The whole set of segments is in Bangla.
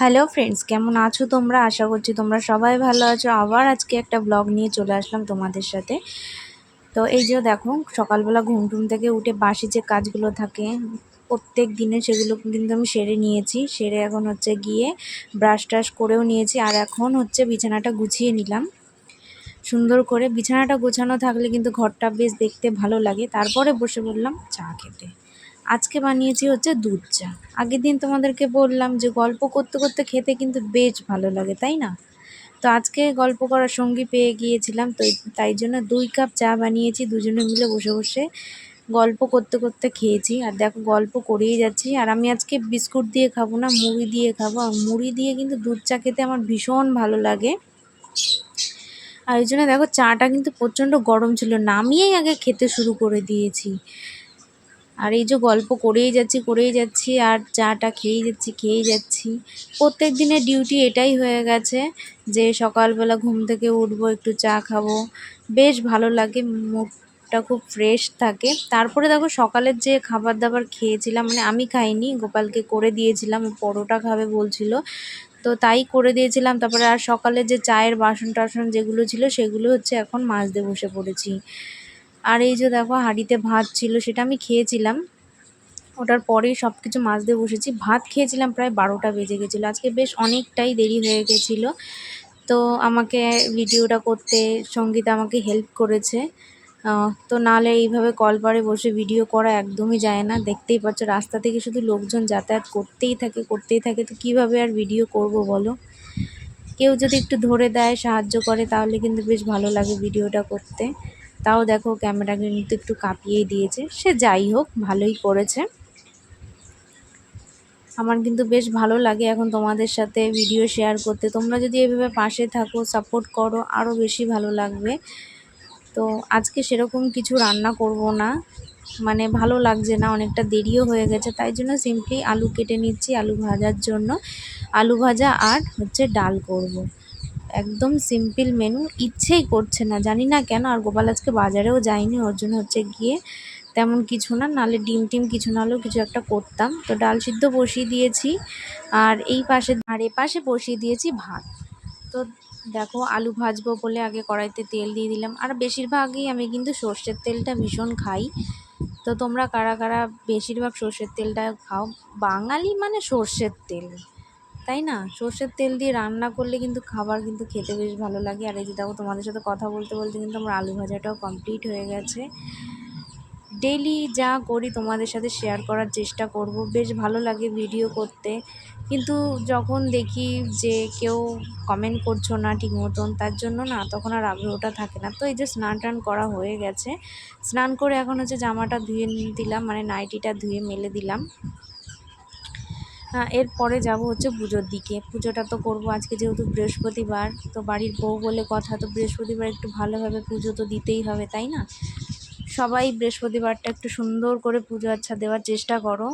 হ্যালো ফ্রেন্ডস কেমন আছো তোমরা? আশা করছি তোমরা সবাই ভালো আছো। আবার আজকে একটা ব্লগ নিয়ে চলে আসলাম তোমাদের সাথে। তো এই যে দেখো, সকালবেলা ঘুম টুম থেকে উঠে বাসি যে কাজগুলো থাকে, প্রত্যেক দিনে সেগুলো কিন্তু আমি সেরে নিয়েছি। সেরে এখন হচ্ছে গিয়ে ব্রাশ ট্রাশ করেও নিয়েছি। আর এখন হচ্ছে বিছানাটা গুছিয়ে নিলাম। সুন্দর করে বিছানাটা গোছানো থাকলে কিন্তু ঘরটা বেশ দেখতে ভালো লাগে। তারপরে বসে পড়লাম চা খেতে। আজকে বানিয়েছি হচ্ছে দুধ চা। আগের দিন তোমাদেরকে বললাম যে গল্প করতে করতে খেতে কিন্তু বেশ ভালো লাগে, তাই না? তো আজকে গল্প করার সঙ্গী পেয়ে গিয়েছিলাম, তো তাই জন্য দুই কাপ চা বানিয়েছি, দুজনে মিলে বসে বসে গল্প করতে করতে খেয়েছি। আর দেখো গল্প করেই যাচ্ছি। আর আমি আজকে বিস্কুট দিয়ে খাব না, মুড়ি দিয়ে খাব। আর মুড়ি দিয়ে কিন্তু দুধ চা খেতে আমার ভীষণ ভালো লাগে। আর ওই জন্য দেখো চাটা কিন্তু প্রচণ্ড গরম ছিল, নামিয়েই আগে খেতে শুরু করে দিয়েছি। আর এই যে গল্প করেই যাচ্ছি করেই যাচ্ছি, আর চাটা খেয়েই যাচ্ছি খেয়েই যাচ্ছি। প্রত্যেক দিনের ডিউটি এটাই হয়ে গেছে যে সকালবেলা ঘুম থেকে উঠবো, একটু চা খাব। বেশ ভালো লাগে, মুডটা খুব ফ্রেশ থাকে। তারপরে দেখো সকালের যে খাবার দাবার খেয়েছিলাম মানে আমি খাইনি, গোপালকে করে দিয়েছিলাম পরোটা খাবে বলছিল। তো তাই করে দিয়েছিলাম। তারপরে আর সকালে যে চায়ের বাসন টাসন যেগুলো ছিল, সেগুলো হচ্ছে এখন মাজতে বসে পড়েছি। আর এই যে দেখো, হাঁড়িতে ভাত ছিল, সেটা আমি খেয়েছিলাম। ওটার পরেই সব কিছু মাজতে বসেছি। ভাত খেয়েছিলাম প্রায় বারোটা বেজে গেছিল। আজকে বেশ অনেকটাই দেরি হয়ে গেছিল। তো আমাকে ভিডিওটা করতে সঙ্গীতা আমাকে হেল্প করেছে। তো নাহলে এইভাবে কল কলপারে বসে ভিডিও করা একদমই যায় না। দেখতেই পাচ্ছ, রাস্তা থেকে শুধু লোকজন যাতায়াত করতেই থাকে করতেই থাকে। তো কীভাবে আর ভিডিও করব বলো? কেউ যদি একটু ধরে দেয়, সাহায্য করে, তাহলে কিন্তু বেশ ভালো লাগে ভিডিওটা করতে। তাও দেখো ক্যামেরা কিন্তু একটু কাঁপিয়েই দিয়েছে। সে যাই হোক, ভালোই করেছে। আমার কিন্তু বেশ ভালো লাগে এখন তোমাদের সাথে ভিডিও শেয়ার করতে। তোমরা যদি এভাবে পাশে থাকো সাপোর্ট করো আরও বেশি ভালো লাগবে। তো আজকে সেরকম কিছু রান্না করব না। মানে ভালো লাগছে না, অনেকটা দেরিও হয়ে গেছে। তাই জন্য সিম্পলি আলু কেটে নিচ্ছি আলু ভাজার জন্য। আলু ভাজা আর হচ্ছে ডাল করব। একদম সিম্পল মেনু ইচ্ছেই করছে না। জানি না কেন, আর গোপাল আজকে বাজারেও যায়নি, ওর জন্য হচ্ছে গিয়ে তেমন কিছু না। নালে ডিম টিম কিছু নাহলেও কিছু একটা করতাম। তো ডাল সিদ্ধ বসিয়ে দিয়েছি, আর এই পাশে, আর এ পাশে বসিয়ে দিয়েছি ভাত। তো দেখো, আলু ভাজবো বলে আগে কড়াইতে তেল দিয়ে দিলাম। আর বেশিরভাগই আমি কিন্তু সর্ষের তেলটা ভীষণ খাই। তো তোমরা কারা কারা বেশিরভাগ সর্ষের তেলটা খাও? বাঙালি মানে সর্ষের তেল, তাই না? সর্ষের তেল দিয়ে রান্না করলে কিন্তু খাবার কিন্তু খেতে বেশ ভালো লাগে। আর এই যে দেখো, তোমাদের সাথে কথা বলতে বলতে কিন্তু আমার আলু ভাজাটাও কমপ্লিট হয়ে গেছে। ডেলি যা করি তোমাদের সাথে শেয়ার করার চেষ্টা করব। বেশ ভালো লাগে ভিডিও করতে। কিন্তু যখন দেখি যে কেউ কমেন্ট করছ না ঠিক মতন, তার জন্য না তখন আর আগ্রহটা থাকে না। তো এই যে স্নান টান করা হয়ে গেছে। স্নান করে এখন হচ্ছে জামাটা ধুয়ে দিলাম মানে নাইটিটা ধুয়ে মেলে দিলাম। এরপরে যাব হচ্ছে পুজোর দিকে। পুজোটা তো করব আজকে যেহেতু বৃহস্পতিবার, তো বাড়ির বউ বলে কথা, তো বৃহস্পতিবার একটু ভালোভাবে পুজো তো দিতেই হবে, তাই না? সবাই বৃহস্পতিবারটা একটু সুন্দর করে পুজো আচ্ছা দেওয়ার চেষ্টা করো।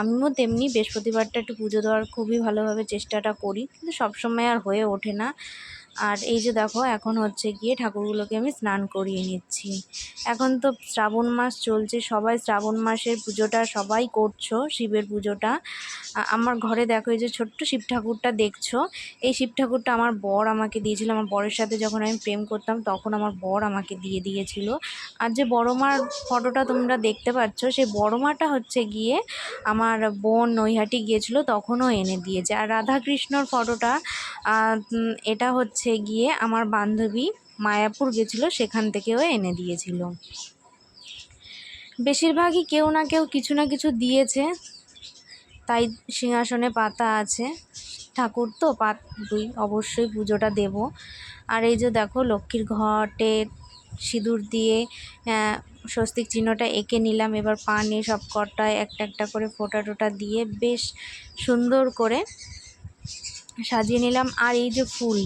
আমিও তেমনি বৃহস্পতিবারটা একটু পুজো দেওয়ার খুবই ভালোভাবে চেষ্টাটা করি, কিন্তু সবসময় আর হয়ে ওঠে না। আর এই যে দেখো, এখন হচ্ছে গিয়ে ঠাকুরগুলোকে আমি স্নান করিয়ে নিচ্ছি। এখন তো শ্রাবণ মাস চলছে, সবাই শ্রাবণ মাসের পুজোটা সবাই করছ, শিবের পুজোটা। আমার ঘরে দেখো এই যে ছোট্ট শিব ঠাকুরটা দেখছ, এই শিব ঠাকুরটা আমার বর আমাকে দিয়েছিল। আমার বরের সাথে যখন আমি প্রেম করতাম, তখন আমার বর আমাকে দিয়ে দিয়েছিল। আর যে বড় মার ফটোটা তোমরা দেখতে পাচ্ছ সেই বড় মাটা হচ্ছে গিয়ে আমার বোন নৈহাটি গিয়েছিল, তখনও এনে দিয়েছে। আর রাধাকৃষ্ণর ফটোটা এটা হচ্ছে গিয়ে আমার বান্ধবী মায়াপুর গেছিল, সেখান থেকেও এনে দিয়েছিল। বেশিরভাগই কেউ না কেউ কিছু না কিছু দিয়েছে। তাই সিংহাসনে পাতা আছে। ঠাকুর তো, পাত দুই, অবশ্যই পুজোটা দেব। আর এই যে দেখো, লক্ষ্মীর ঘটে, সিঁদুর দিয়ে স্বস্তিক চিহ্নটা এঁকে নিলাম। এবার পানে সব কটায় একটা একটা করে ফোটা টোটা দিয়ে বেশ সুন্দর করে সাজিয়ে নিলাম। আর এই যে ফুল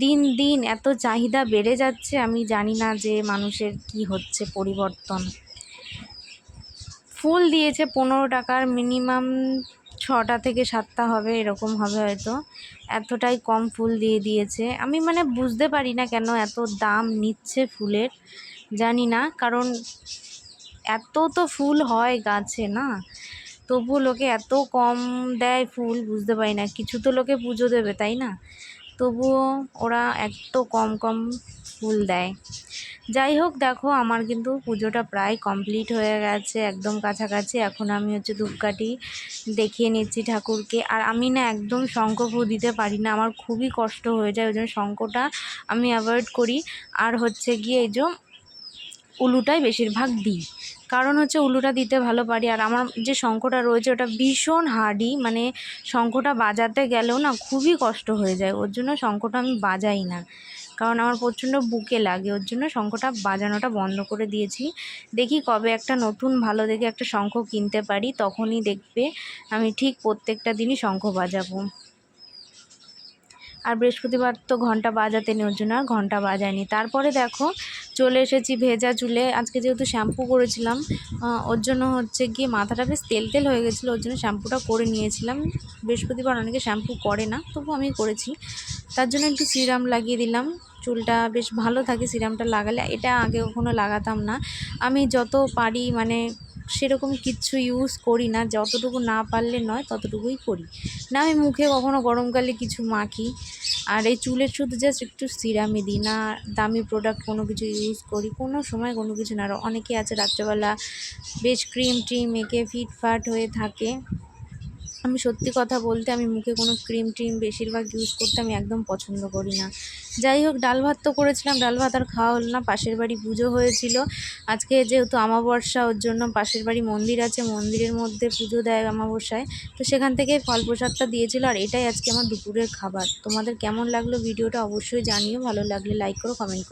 দিন দিন এত চাহিদা বেড়ে যাচ্ছে, আমি জানি না যে মানুষের কি হচ্ছে পরিবর্তন। ফুল দিয়েছে পনেরো টাকার মিনিমাম, ছটা থেকে সাতটা হবে, এরকম হবে হয়তো। এতটাই কম ফুল দিয়ে দিয়েছে। আমি মানে বুঝতে পারি না কেন এত দাম নিচ্ছে ফুলের, জানি না। কারণ এত তো ফুল হয় গাছে, না? তবুও লোকে এত কম দেয় ফুল, বুঝতে পারি না। কিছু তো লোকে পুজো দেবে, তাই না? তবুও ওরা এত কম কম ফুল দেয়। যাই হোক, দেখো, আমার কিন্তু পুজোটা প্রায় কমপ্লিট হয়ে গেছে, একদম কাছাকাছি। এখন আমি হচ্ছে ধূপকাঠি দেখিয়ে নিচ্ছি ঠাকুরকে। আর আমি না একদম শঙ্খ ফু দিতে পারি না, আমার খুবই কষ্ট হয়ে যায়, ওই জন্য শঙ্খটা আমি অ্যাভয়েড করি। আর হচ্ছে গিয়ে এই যে উলুটাই বেশিরভাগ দিই। কারণ হচ্ছে উলুটা দিতে ভালো পারি আর আমার যে শঙ্খটা রয়েছে, ওটা ভীষণ হার্ডি। মানে শঙ্খটা বাজাতে গেলেও না খুবই কষ্ট হয়ে যায়। ওর জন্য শঙ্খটা আমি বাজাই না। কারণ আমার প্রচণ্ড বুকে লাগে। ওর জন্য শঙ্খটা বাজানোটা বন্ধ করে দিয়েছি। দেখি কবে একটা নতুন ভালো দেখে একটা শঙ্খ কিনতে পারি, তখনই দেখবে আমি ঠিক প্রত্যেকটা দিনই শঙ্খ বাজাবো। আর বৃহস্পতিবার তো ঘণ্টা বাজাতে নেই, ওর জন্য আর ঘণ্টা বাজায়নি। তারপরে দেখো চলে এসেছি ভেজা চুলে আজকে যেহেতু শ্যাম্পু করেছিলাম ওর জন্য হচ্ছে গিয়ে মাথাটা বেশ তেল তেল হয়ে গেছিল, ওর জন্য শ্যাম্পুটা করে নিয়েছিলাম। বৃহস্পতিবার অনেকে শ্যাম্পু করে না, তবু আমি করেছি। তার জন্য একটু সিরাম লাগিয়ে দিলাম। চুলটা বেশ ভালো থাকে সিরামটা লাগালে, এটা আগে কখনো লাগাতাম না। আমি যত পারি মানে সেরকম কিচ্ছু ইউজ করি না। যতটুকু না পারলে নয়, ততটুকুই করি। না, আমি মুখে কখনো গরমকালে কিছু মাখি। আর এই চুলের শুধু জাস্ট একটু সিরামই দিই না। দামি প্রোডাক্ট কোনো কিছু ইউজ করি। কোনো সময় কোনো কিছু না। অনেকে আছে রাত্রেবেলা বেশ ক্রিম ট্রিম এঁকে ফিটফাট হয়ে থাকে। আমি সত্যি কথা বলতে আমি মুখে কোনো ক্রিম ট্রিম বেশিরভাগ ইউজ করতে আমি একদম পছন্দ করি না। যাই হোক, ডাল ভাত তো করেছিলাম। ডাল ভাত আর খাওয়া হলো না, পাশের বাড়ি পুজো হয়েছিল। আজকে যেহেতু আমাবর্ষা ওর জন্য পাশের বাড়ি মন্দির আছে, মন্দিরের মধ্যে পুজো দেয় আমাবর্ষায় তো সেখান থেকে ফল প্রসাদটা দিয়েছিল, আর এটাই আজকে আমার দুপুরের খাবার। তোমাদের কেমন লাগল ভিডিওটা অবশ্যই জানিও, ভালো লাগলে লাইক করো কমেন্ট করো।